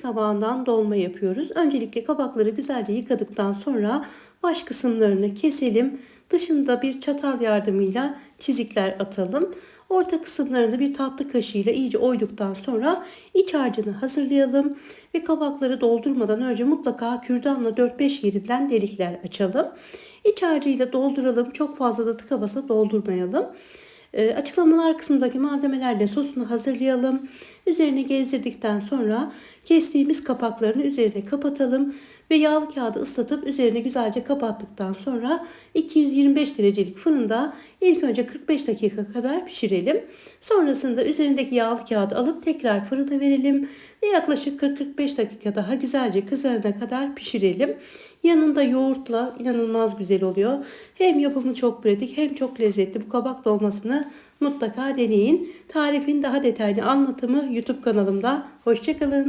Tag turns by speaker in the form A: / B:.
A: simit kabağından dolma yapıyoruz. Öncelikle kabakları güzelce yıkadıktan sonra baş kısımlarını keselim. Dışında bir çatal yardımıyla çizikler atalım. Orta kısımlarını bir tatlı kaşığıyla iyice oyduktan sonra iç harcını hazırlayalım. Ve kabakları doldurmadan önce mutlaka kürdanla 4-5 yerinden delikler açalım. İç harcıyla dolduralım. Çok fazla da tıka basa doldurmayalım. E, açıklamalar kısmındaki malzemelerle sosunu hazırlayalım. Üzerine gezdirdikten sonra kestiğimiz kapaklarını üzerine kapatalım ve yağlı kağıdı ıslatıp üzerine güzelce kapattıktan sonra 225 derecelik fırında ilk önce 45 dakika kadar pişirelim. Sonrasında üzerindeki yağlı kağıdı alıp tekrar fırına verelim ve yaklaşık 40-45 dakika daha güzelce kızarana kadar pişirelim. Yanında yoğurtla inanılmaz güzel oluyor. Hem yapımı çok pratik hem çok lezzetli. Bu kabak dolmasını mutlaka deneyin. Tarifin daha detaylı anlatımı YouTube kanalımda. Hoşçakalın.